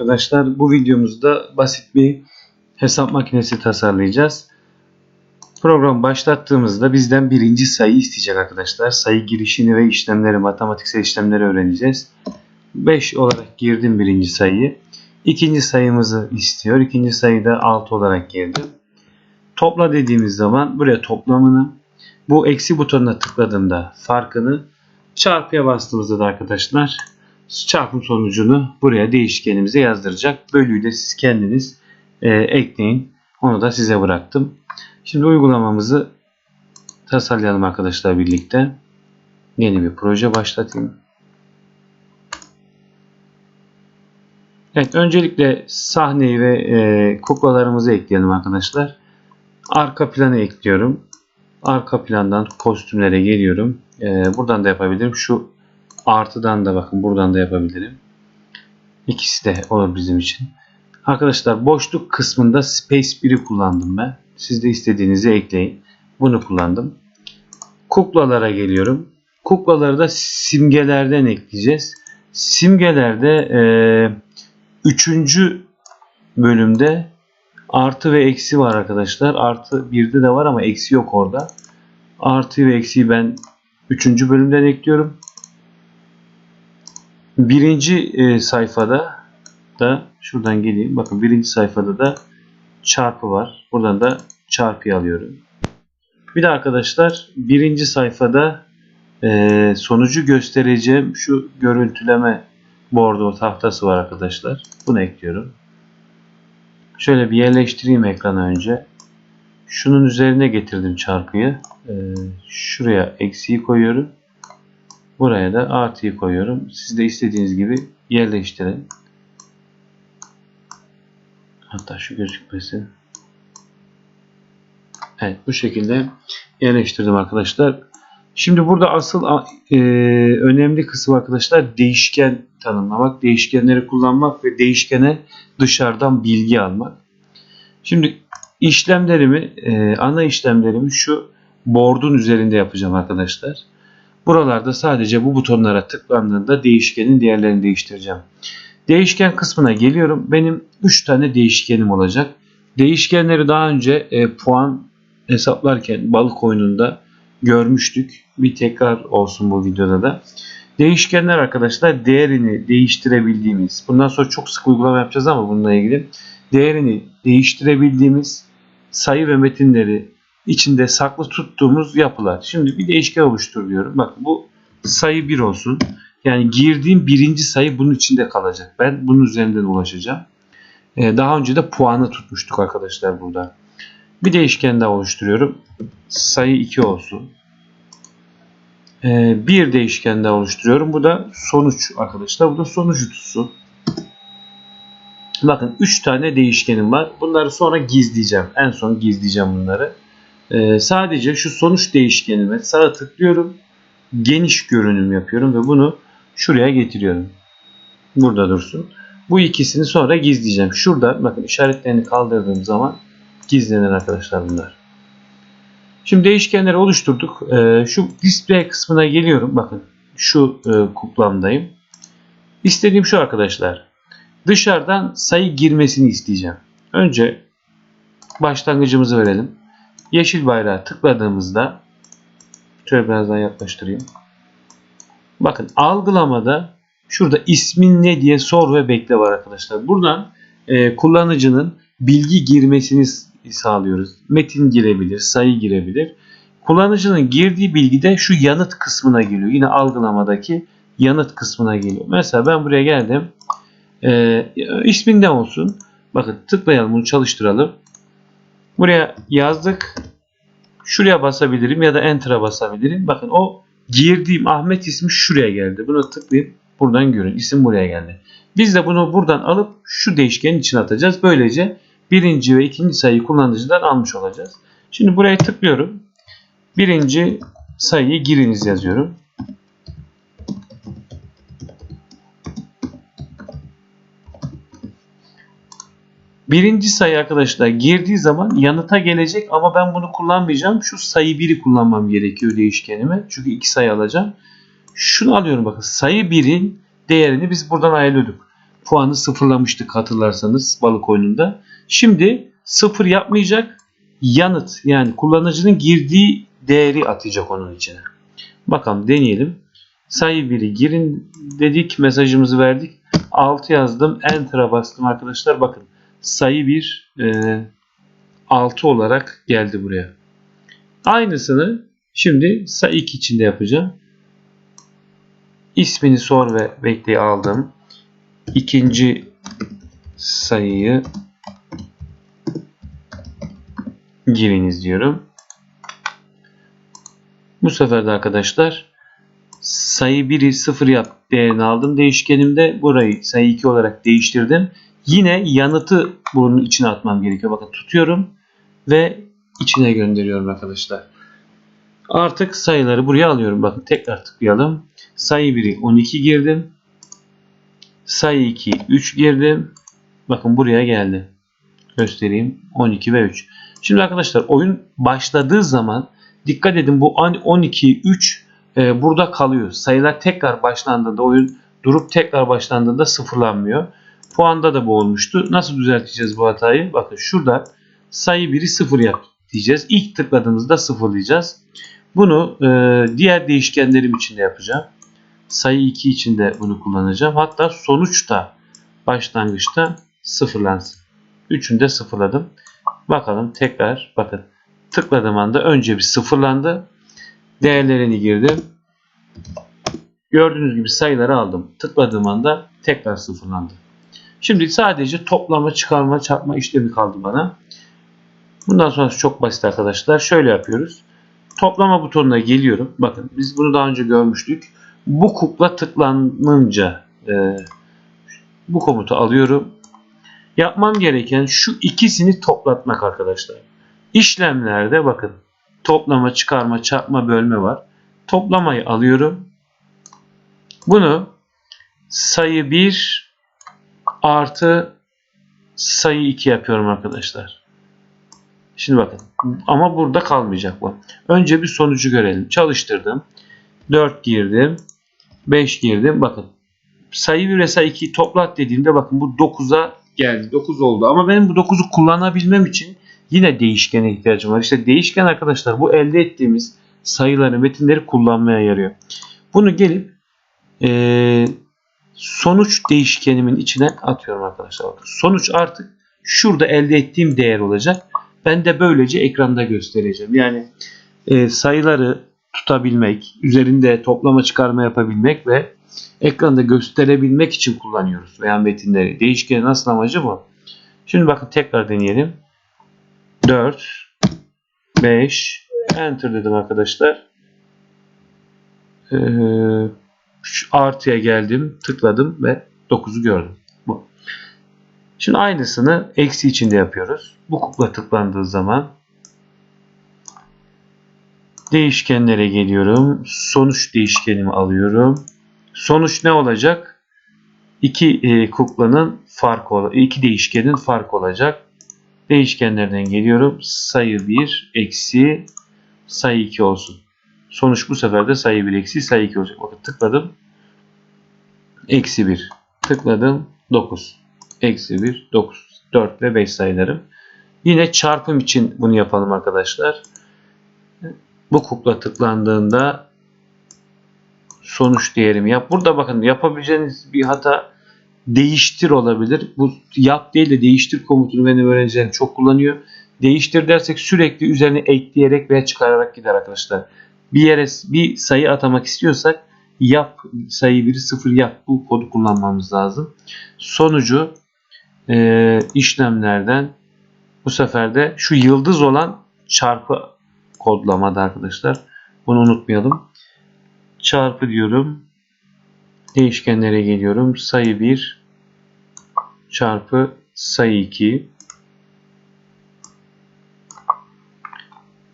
Arkadaşlar bu videomuzda basit bir hesap makinesi tasarlayacağız. Program başlattığımızda bizden birinci sayı isteyecek arkadaşlar. Sayı girişini ve işlemleri, matematiksel işlemleri öğreneceğiz. 5 olarak girdim birinci sayıyı. İkinci sayımızı istiyor. İkinci sayıyı da 6 olarak girdim. Topla dediğimiz zaman buraya toplamını, bu eksi butonuna tıkladığımda farkını, çarpıya bastığımızda da arkadaşlar çarpım sonucunu buraya değişkenimize yazdıracak. Bölüyü de siz kendiniz e, ekleyin. Onu da size bıraktım. Şimdi uygulamamızı tasarlayalım arkadaşlar birlikte. Yeni bir proje başlatayım. Evet öncelikle sahneyi ve e, kuklalarımızı ekleyelim arkadaşlar. Arka planı ekliyorum. Arka plandan kostümlere geliyorum. E, buradan da yapabilirim. Şu artıdan da bakın buradan da yapabilirim. İkisi de olur bizim için. Arkadaşlar boşluk kısmında Space 1'i kullandım ben. Siz de istediğinizi ekleyin. Bunu kullandım. Kuklalara geliyorum. Kuklaları da simgelerden ekleyeceğiz. Simgelerde e, üçüncü bölümde artı ve eksi var arkadaşlar. Artı 1'de de var ama eksi yok orada. Artı ve eksiyi ben üçüncü bölümden ekliyorum. Birinci e, sayfada da şuradan geleyim. Bakın birinci sayfada da çarpı var. Buradan da çarpıyı alıyorum. Bir de arkadaşlar birinci sayfada e, sonucu göstereceğim şu görüntüleme bordo tahtası var arkadaşlar. Bunu ekliyorum. Şöyle bir yerleştireyim ekrana önce. Şunun üzerine getirdim çarpıyı. E, şuraya eksiği koyuyorum. Buraya da artıyı koyuyorum. Siz de istediğiniz gibi yerleştirin. Hatta şu gözükmesin. Evet bu şekilde yerleştirdim arkadaşlar. Şimdi burada asıl e, önemli kısım arkadaşlar değişken tanımlamak, değişkenleri kullanmak ve değişkene dışarıdan bilgi almak. Şimdi işlemlerimi, e, ana işlemlerimi şu board'un üzerinde yapacağım arkadaşlar. Buralarda sadece bu butonlara tıklandığında değişkenin değerlerini değiştireceğim. Değişken kısmına geliyorum. Benim 3 tane değişkenim olacak. Değişkenleri daha önce e, puan hesaplarken balık oyununda görmüştük. Bir tekrar olsun bu videoda da. Değişkenler arkadaşlar değerini değiştirebildiğimiz, bundan sonra çok sık uygulama yapacağız ama bununla ilgili değerini değiştirebildiğimiz sayı ve metinleri içinde saklı tuttuğumuz yapılar. Şimdi bir değişken oluştur diyorum. Bakın bu sayı 1 olsun. Yani girdiğim birinci sayı bunun içinde kalacak. Ben bunun üzerinden ulaşacağım. Ee, daha önce de puanı tutmuştuk arkadaşlar burada. Bir değişken daha oluşturuyorum. Sayı 2 olsun. Ee, bir değişken daha oluşturuyorum. Bu da sonuç arkadaşlar. Bu da sonucu tutsun. Bakın 3 tane değişkenim var. Bunları sonra gizleyeceğim. En son gizleyeceğim bunları. Ee, sadece şu sonuç değişkenime sağa tıklıyorum. Geniş görünüm yapıyorum ve bunu şuraya getiriyorum. Burada dursun. Bu ikisini sonra gizleyeceğim. Şurada bakın işaretlerini kaldırdığım zaman gizlenen arkadaşlar bunlar. Şimdi değişkenleri oluşturduk. Ee, şu display kısmına geliyorum. Bakın şu e, kuklamdayım. İstediğim şu arkadaşlar. Dışarıdan sayı girmesini isteyeceğim. Önce başlangıcımızı verelim. Yeşil bayrağı tıkladığımızda şöyle biraz daha yaklaştırayım. Bakın algılamada şurada ismin ne diye sor ve bekle var arkadaşlar. Buradan e, kullanıcının bilgi girmesini sağlıyoruz. Metin girebilir, sayı girebilir. Kullanıcının girdiği bilgi de şu yanıt kısmına geliyor. Yine algılamadaki yanıt kısmına geliyor. Mesela ben buraya geldim. E, ismin ne olsun? Bakın tıklayalım bunu çalıştıralım. Buraya yazdık. Şuraya basabilirim ya da Enter'a basabilirim. Bakın o girdiğim Ahmet ismi şuraya geldi. Buna tıklayıp buradan görün. İsim buraya geldi. Biz de bunu buradan alıp şu değişkenin içine atacağız. Böylece birinci ve ikinci sayıyı kullanıcıdan almış olacağız. Şimdi buraya tıklıyorum. Birinci sayıyı giriniz yazıyorum. Birinci sayı arkadaşlar girdiği zaman yanıta gelecek ama ben bunu kullanmayacağım. Şu sayı 1'i kullanmam gerekiyor değişkenime. Çünkü iki sayı alacağım. Şunu alıyorum bakın sayı 1'in değerini biz buradan ayarlıyorduk. puanı sıfırlamıştık hatırlarsanız balık oyununda. Şimdi sıfır yapmayacak yanıt yani kullanıcının girdiği değeri atacak onun içine. Bakalım deneyelim. Sayı 1'i girin dedik mesajımızı verdik. 6 yazdım enter'a bastım arkadaşlar bakın sayı 1 e, 6 olarak geldi buraya. Aynısını şimdi sayı 2 içinde yapacağım. İsmini sor ve bekleyi aldım. İkinci sayıyı giriniz diyorum. Bu sefer de arkadaşlar sayı 1'i 0 yap değerini aldım değişkenimde. Burayı sayı 2 olarak değiştirdim. Yine yanıtı bunun içine atmam gerekiyor. Bakın tutuyorum ve içine gönderiyorum arkadaşlar. Artık sayıları buraya alıyorum. Bakın tekrar tıklayalım. Sayı 1'i 12 girdim. Sayı 2 3 girdim. Bakın buraya geldi. Göstereyim. 12 ve 3. Şimdi arkadaşlar oyun başladığı zaman dikkat edin bu 12 3 e, burada kalıyor. Sayılar tekrar başlandığında oyun durup tekrar başlandığında sıfırlanmıyor. Puanda da bu olmuştu. Nasıl düzelteceğiz bu hatayı? Bakın şurada sayı 1'i 0 yap diyeceğiz. İlk tıkladığımızda sıfırlayacağız. Bunu e, diğer değişkenlerim için de yapacağım. Sayı 2 için de bunu kullanacağım. Hatta sonuçta başlangıçta sıfırlansın. Üçünü de sıfırladım. Bakalım tekrar bakın tıkladığım anda önce bir sıfırlandı. Değerlerini girdim. Gördüğünüz gibi sayıları aldım. Tıkladığım anda tekrar sıfırlandı. Şimdi sadece toplama, çıkarma, çarpma işlemi kaldı bana. Bundan sonrası çok basit arkadaşlar. Şöyle yapıyoruz. Toplama butonuna geliyorum. Bakın biz bunu daha önce görmüştük. Bu kukla tıklanınca e, bu komutu alıyorum. Yapmam gereken şu ikisini toplatmak arkadaşlar. İşlemlerde bakın toplama, çıkarma, çarpma, bölme var. Toplamayı alıyorum. Bunu sayı 1 artı sayı 2 yapıyorum arkadaşlar. Şimdi bakın ama burada kalmayacak bu. Önce bir sonucu görelim. Çalıştırdım. 4 girdim. 5 girdim. Bakın sayı 1 ve sayı 2'yi toplat dediğimde bakın bu 9'a geldi. 9 oldu. Ama benim bu 9'u kullanabilmem için yine değişkene ihtiyacım var. İşte değişken arkadaşlar bu elde ettiğimiz sayıları, metinleri kullanmaya yarıyor. Bunu gelip e, sonuç değişkenimin içine atıyorum arkadaşlar. Sonuç artık şurada elde ettiğim değer olacak. Ben de böylece ekranda göstereceğim. Yani e, sayıları tutabilmek, üzerinde toplama çıkarma yapabilmek ve ekranda gösterebilmek için kullanıyoruz veya metinleri. Değişkenin asıl amacı bu. Şimdi bakın tekrar deneyelim. 4 5 enter dedim arkadaşlar. Ee, artıya geldim, tıkladım ve 9'u gördüm. Bu. Şimdi aynısını eksi içinde yapıyoruz. Bu kukla tıklandığı zaman değişkenlere geliyorum. Sonuç değişkenimi alıyorum. Sonuç ne olacak? İki e, kuklanın farkı, iki değişkenin farkı olacak. Değişkenlerden geliyorum. Sayı 1 eksi sayı 2 olsun. Sonuç bu sefer de sayı 1 eksi sayı 2 olacak. Bakın tıkladım. Eksi 1. Tıkladım. 9. Eksi 1, 9, 4 ve 5 sayılarım. Yine çarpım için bunu yapalım arkadaşlar. Bu kukla tıklandığında sonuç değerimi yap. Burada bakın yapabileceğiniz bir hata değiştir olabilir. Bu yap değil de değiştir komutunu benim öğrencilerim çok kullanıyor. Değiştir dersek sürekli üzerine ekleyerek veya çıkararak gider arkadaşlar. Bir yere bir sayı atamak istiyorsak yap sayı 1'i 0 yap bu kodu kullanmamız lazım. Sonucu e, işlemlerden bu sefer de şu yıldız olan çarpı kodlamada arkadaşlar. Bunu unutmayalım. Çarpı diyorum. Değişkenlere geliyorum. Sayı 1 çarpı sayı 2.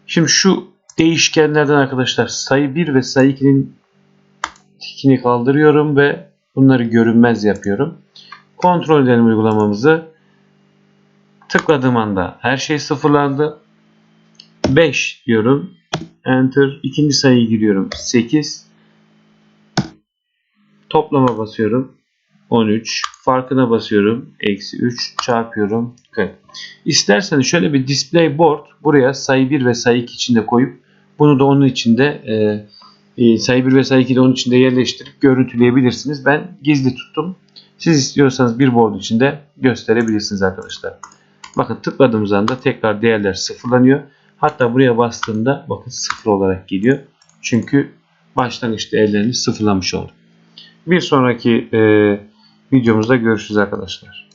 Şimdi şu değişkenlerden arkadaşlar sayı 1 ve sayı 2'nin tikini kaldırıyorum ve bunları görünmez yapıyorum. Kontrol edelim uygulamamızı. Tıkladığım anda her şey sıfırlandı. 5 diyorum. Enter. İkinci sayıyı giriyorum. 8. Toplama basıyorum. 13 farkına basıyorum. Eksi 3 çarpıyorum 40. İsterseniz şöyle bir display board buraya sayı 1 ve sayı 2 içinde koyup bunu da onun içinde e, e, sayı 1 ve sayı 2 de onun içinde yerleştirip görüntüleyebilirsiniz. Ben gizli tuttum. Siz istiyorsanız bir board içinde gösterebilirsiniz arkadaşlar. Bakın tıkladığımız anda tekrar değerler sıfırlanıyor. Hatta buraya bastığımda bakın sıfır olarak geliyor. Çünkü başlangıç değerlerini sıfırlamış olduk. Bir sonraki e, videomuzda görüşürüz arkadaşlar.